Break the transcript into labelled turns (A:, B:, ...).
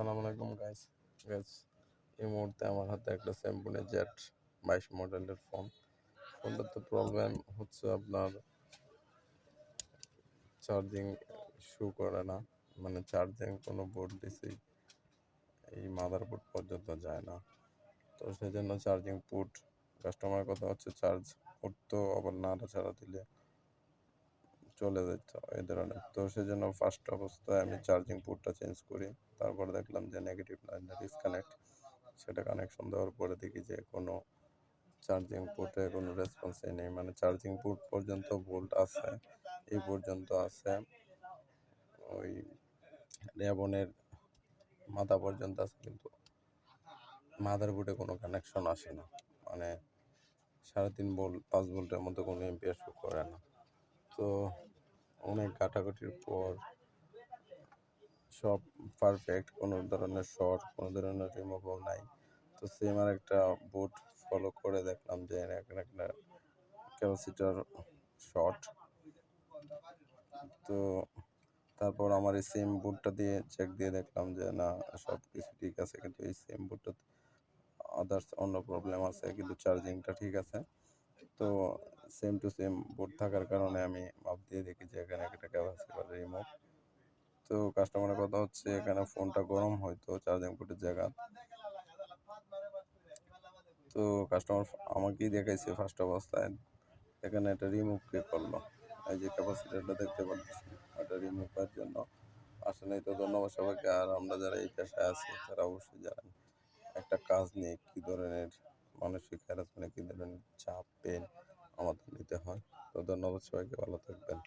A: আসসালামু আলাইকুম guys guys এই মুহূর্তে আমার হাতে একটা স্যামসুংয়ের জেট বাইশ মডেলের ফোন ফোনটাতে প্রবলেম হচ্ছে আপনার চার্জিং শু করে না। মানে চার্জিং কোনো বোর্ড দিছি, এই মাদারবোর্ড পর্যন্ত যায় না। তো সেই জন্য চার্জিং পুট কাস্টমার কথা হচ্ছে চার্জ উঠতো আবার নাড়াচাড়া দিলে চলে যেত এই ধরনের তো সেই জন্য ফার্স্ট অবস্থায় আমি চার্জিং পোর্টটা চেঞ্জ করি। তারপর দেখলাম যে নেগেটিভ লাইনটা ডিসকানেক্ট সেটা কানেকশন দেওয়ার পরে দেখি যে কোনো চার্জিং পোর্টে কোনো রেসপন্সই নেই। মানে চার্জিং পোর্ট পর্যন্ত ভোল্ট আছে, এই পর্যন্ত আছে। ওই রেবনের মাথা পর্যন্ত আছে, কিন্তু মাদার বোর্ডে কোনো কানেকশন আসে না। মানে সাড়ে তিন ভোল্ট পাঁচ ভোল্টের মধ্যে কোনো এম্পিয়ার শো করে না। তো অনেক কাটাকুটির পর সব পারফেক্ট কোনো ধরনের শর্ট কোনো ধরনের রিমুভও নাই। তো সেম আর একটা বুট ফলো করে দেখলাম যে একটা ক্যাপাসিটার শর্ট তো তারপর আমার এই সেম বুটটা দিয়ে চেক দিয়ে দেখলাম যে না সব কিছু ঠিক আছে, কিন্তু এই সেম বুটটা আদার্স অন্য প্রবলেম আছে, কিন্তু চার্জিংটা ঠিক আছে। তো সেম টু সেম বোর্ড থাকার কারণে আমি মাপ দিয়ে দেখি যে এখানে একটা ক্যাপাসিটার রিমুভ তো কাস্টমারের কথা হচ্ছে এখানে ফোনটা গরম হয়তো চার্জিং পোর্টের জায়গা। তো কাস্টমার আমাকেই দেখাইছে ফার্স্ট অবস্থায়। এখানে একটা রিমুভ কে করল। এই যে ক্যাপাসিটারটা দেখতে পাচ্ছি এটা রিমুভ করার জন্য। আসলে তো ধন্যবাদ সবাইকে। আর আমরা যারা এই পেশায় আছি, তারা অবশ্যই জানেন একটা কাজ নিয়ে কী ধরনের মানসিক হ্যারাসমেন্ট কী ধরনের চাপ পেন আমাদের নিতে হয়। তো ধন্যবাদ সবাইকে ভালো থাকবেন।